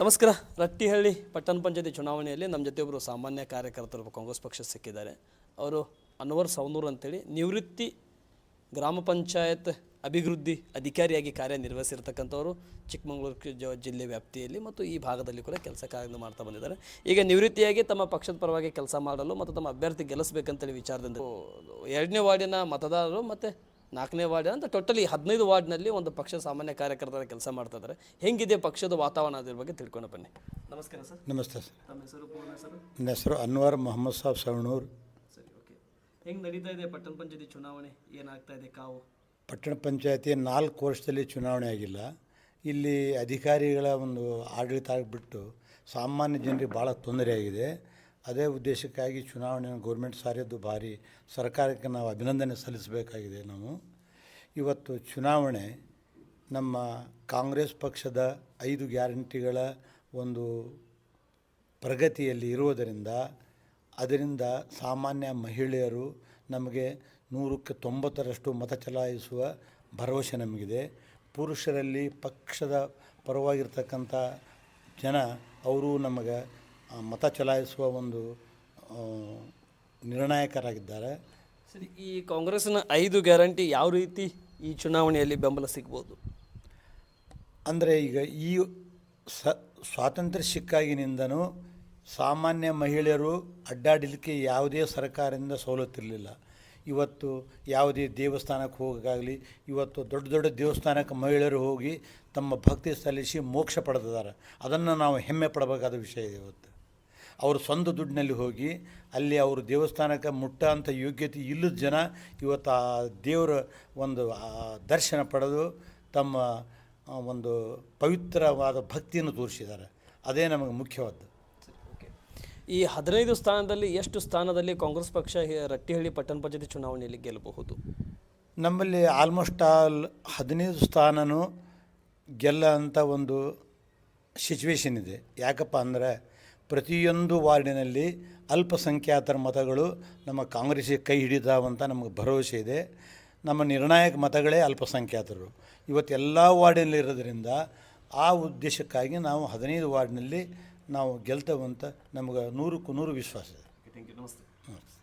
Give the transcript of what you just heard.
ನಮಸ್ಕಾರ. ರಟ್ಟಿಹಳ್ಳಿ ಪಟ್ಟಣ ಪಂಚಾಯತಿ ಚುನಾವಣೆಯಲ್ಲಿ ನಮ್ಮ ಜೊತೆ ಒಬ್ಬರು ಸಾಮಾನ್ಯ ಕಾರ್ಯಕರ್ತರು ಕಾಂಗ್ರೆಸ್ ಪಕ್ಷ ಸಿಕ್ಕಿದ್ದಾರೆ. ಅವರು ಅನ್ವರ್ ಸೌನೂರ್ ಅಂತೇಳಿ ನಿವೃತ್ತಿ ಗ್ರಾಮ ಪಂಚಾಯತ್ ಅಭಿವೃದ್ಧಿ ಅಧಿಕಾರಿಯಾಗಿ ಕಾರ್ಯನಿರ್ವಹಿಸಿರ್ತಕ್ಕಂಥವರು ಚಿಕ್ಕಮಗಳೂರು ಜಿಲ್ಲೆ ವ್ಯಾಪ್ತಿಯಲ್ಲಿ ಮತ್ತು ಈ ಭಾಗದಲ್ಲಿ ಕೂಡ ಕೆಲಸ ಕಾರ್ಯ ಮಾಡ್ತಾ ಬಂದಿದ್ದಾರೆ. ಈಗ ನಿವೃತ್ತಿಯಾಗಿ ತಮ್ಮ ಪಕ್ಷದ ಪರವಾಗಿ ಕೆಲಸ ಮಾಡಲು ಮತ್ತು ತಮ್ಮ ಅಭ್ಯರ್ಥಿ ಗೆಲ್ಲಿಸಬೇಕಂತೇಳಿ ವಿಚಾರದಿಂದ ಎರಡನೇ ವಾರ್ಡಿನ ಮತದಾರರು ಮತ್ತು ನಾಲ್ಕನೇ ವಾರ್ಡ್ ಅಂತ ಟೋಟಲಿ ಹದಿನೈದು ವಾರ್ಡ್ನಲ್ಲಿ ಒಂದು ಪಕ್ಷ ಸಾಮಾನ್ಯ ಕಾರ್ಯಕರ್ತರ ಕೆಲಸ ಮಾಡ್ತಾ ಇದ್ದಾರೆ. ಹೆಂಗಿದೆ ಪಕ್ಷದ ವಾತಾವರಣ ಅದ್ರ ಬಗ್ಗೆ ತಿಳ್ಕೊಂಡು ಬನ್ನಿ. ನಮಸ್ಕಾರ ಸರ್. ನಮಸ್ತೆ ಸರ್. ತಮ್ಮ ಹೆಸರು ಪೂರ್ಣ ಹೆಸರು ನನ್ನ ಹೆಸರು ಅನ್ವರ್ ಮೊಹಮ್ಮದ್ ಸಾಬ್ ಸವಣೂರ್. ಸರಿ ಓಕೆ. ಹೆಂಗೆ ನಡೀತಾ ಇದೆ ಪಟ್ಟಣ ಪಂಚಾಯತಿ ಚುನಾವಣೆ? ಏನಾಗ್ತಾ ಇದೆ ಕಾವು? ಪಟ್ಟಣ ಪಂಚಾಯತಿ ನಾಲ್ಕು ವರ್ಷದಲ್ಲಿ ಚುನಾವಣೆ ಆಗಿಲ್ಲ. ಇಲ್ಲಿ ಅಧಿಕಾರಿಗಳ ಒಂದು ಆಡಳಿತ ಆಗಿಬಿಟ್ಟು ಸಾಮಾನ್ಯ ಜನರಿಗೆ ಭಾಳ ತೊಂದರೆ ಆಗಿದೆ. ಅದೇ ಉದ್ದೇಶಕ್ಕಾಗಿ ಚುನಾವಣೆ ಗೌರ್ಮೆಂಟ್ ಸಾರಿದ್ದು ಭಾರಿ. ಸರ್ಕಾರಕ್ಕೆ ನಾವು ಅಭಿನಂದನೆ ಸಲ್ಲಿಸಬೇಕಾಗಿದೆ ನಾವು. ಇವತ್ತು ಚುನಾವಣೆ ನಮ್ಮ ಕಾಂಗ್ರೆಸ್ ಪಕ್ಷದ ಐದು ಗ್ಯಾರಂಟಿಗಳ ಒಂದು ಪ್ರಗತಿಯಲ್ಲಿ ಇರುವುದರಿಂದ ಅದರಿಂದ ಸಾಮಾನ್ಯ ಮಹಿಳೆಯರು ನಮಗೆ ನೂರಕ್ಕೆ ತೊಂಬತ್ತರಷ್ಟು ಮತ ಚಲಾಯಿಸುವ ಭರವಸೆ ನಮಗಿದೆ. ಪುರುಷರಲ್ಲಿ ಪಕ್ಷದ ಪರವಾಗಿರ್ತಕ್ಕಂಥ ಜನ, ಅವರು ನಮಗೆ ಮತ ಚಲಾಯಿಸುವ ಒಂದು ನಿರ್ಣಾಯಕರಾಗಿದ್ದಾರೆ. ಸರಿ ಈ ಕಾಂಗ್ರೆಸ್ನ ಐದು ಗ್ಯಾರಂಟಿ ಯಾವ ರೀತಿ ಈ ಚುನಾವಣೆಯಲ್ಲಿ ಬೆಂಬಲ ಸಿಗ್ಬೋದು? ಅಂದರೆ ಈಗ ಈ ಸ ಸ್ವಾತಂತ್ರ್ಯ ಸಿಕ್ಕಾಗಿನಿಂದನೂ ಸಾಮಾನ್ಯ ಮಹಿಳೆಯರು ಅಡ್ಡಾಡಲಿಕ್ಕೆ ಯಾವುದೇ ಸರ್ಕಾರದಿಂದ ಸವಲತ್ತಿರಲಿಲ್ಲ. ಇವತ್ತು ಯಾವುದೇ ದೇವಸ್ಥಾನಕ್ಕೆ ಹೋಗೋಕ್ಕಾಗಲಿ ಇವತ್ತು ದೊಡ್ಡ ದೊಡ್ಡ ದೇವಸ್ಥಾನಕ್ಕೆ ಮಹಿಳೆಯರು ಹೋಗಿ ತಮ್ಮ ಭಕ್ತಿ ಸಲ್ಲಿಸಿ ಮೋಕ್ಷ ಪಡೆದಿದ್ದಾರೆ. ಅದನ್ನು ನಾವು ಹೆಮ್ಮೆ ಪಡಬೇಕಾದ ವಿಷಯ ಇದೆ ಇವತ್ತು. ಅವರು ಸ್ವಂತ ದುಡ್ಡಿನಲ್ಲಿ ಹೋಗಿ ಅಲ್ಲಿ ಅವರು ದೇವಸ್ಥಾನಕ್ಕೆ ಮುಟ್ಟ ಅಂಥ ಯೋಗ್ಯತೆ ಇಲ್ಲದ ಜನ ಇವತ್ತು ಆ ದೇವರ ಒಂದು ದರ್ಶನ ಪಡೆದು ತಮ್ಮ ಒಂದು ಪವಿತ್ರವಾದ ಭಕ್ತಿಯನ್ನು ತೋರಿಸಿದ್ದಾರೆ. ಅದೇ ನಮಗೆ ಮುಖ್ಯವಾದ್ದು. ಓಕೆ. ಈ ಹದಿನೈದು ಸ್ಥಾನದಲ್ಲಿ ಎಷ್ಟು ಸ್ಥಾನದಲ್ಲಿ ಕಾಂಗ್ರೆಸ್ ಪಕ್ಷ ರಟ್ಟಿಹಳ್ಳಿ ಪಟ್ಟಣ ಪಂಚಾಯತಿ ಚುನಾವಣೆಯಲ್ಲಿ ಗೆಲ್ಲಬಹುದು? ನಮ್ಮಲ್ಲಿ ಆಲ್ಮೋಸ್ಟ್ ಆಲ್ ಹದಿನೈದು ಸ್ಥಾನನೂ ಗೆಲ್ಲ ಅಂತ ಒಂದು ಸಿಚುವೇಶನ್ ಇದೆ. ಯಾಕಪ್ಪ ಅಂದರೆ ಪ್ರತಿಯೊಂದು ವಾರ್ಡಿನಲ್ಲಿ ಅಲ್ಪಸಂಖ್ಯಾತರ ಮತಗಳು ನಮ್ಮ ಕಾಂಗ್ರೆಸ್ಸಿಗೆ ಕೈ ಹಿಡಿತಾವಂತ ನಮಗೆ ಭರವಸೆ ಇದೆ. ನಮ್ಮ ನಿರ್ಣಾಯಕ ಮತಗಳೇ ಅಲ್ಪಸಂಖ್ಯಾತರು. ಇವತ್ತೆಲ್ಲ ವಾರ್ಡಿನಲ್ಲಿ ಇರೋದರಿಂದ ಆ ಉದ್ದೇಶಕ್ಕಾಗಿ ನಾವು ಹದಿನೈದು ವಾರ್ಡ್ನಲ್ಲಿ ನಾವು ಗೆಲ್ತೇವಂತ ನಮಗೆ ನೂರಕ್ಕೂ ನೂರು ವಿಶ್ವಾಸ ಇದೆ. ನಮಸ್ತೆ.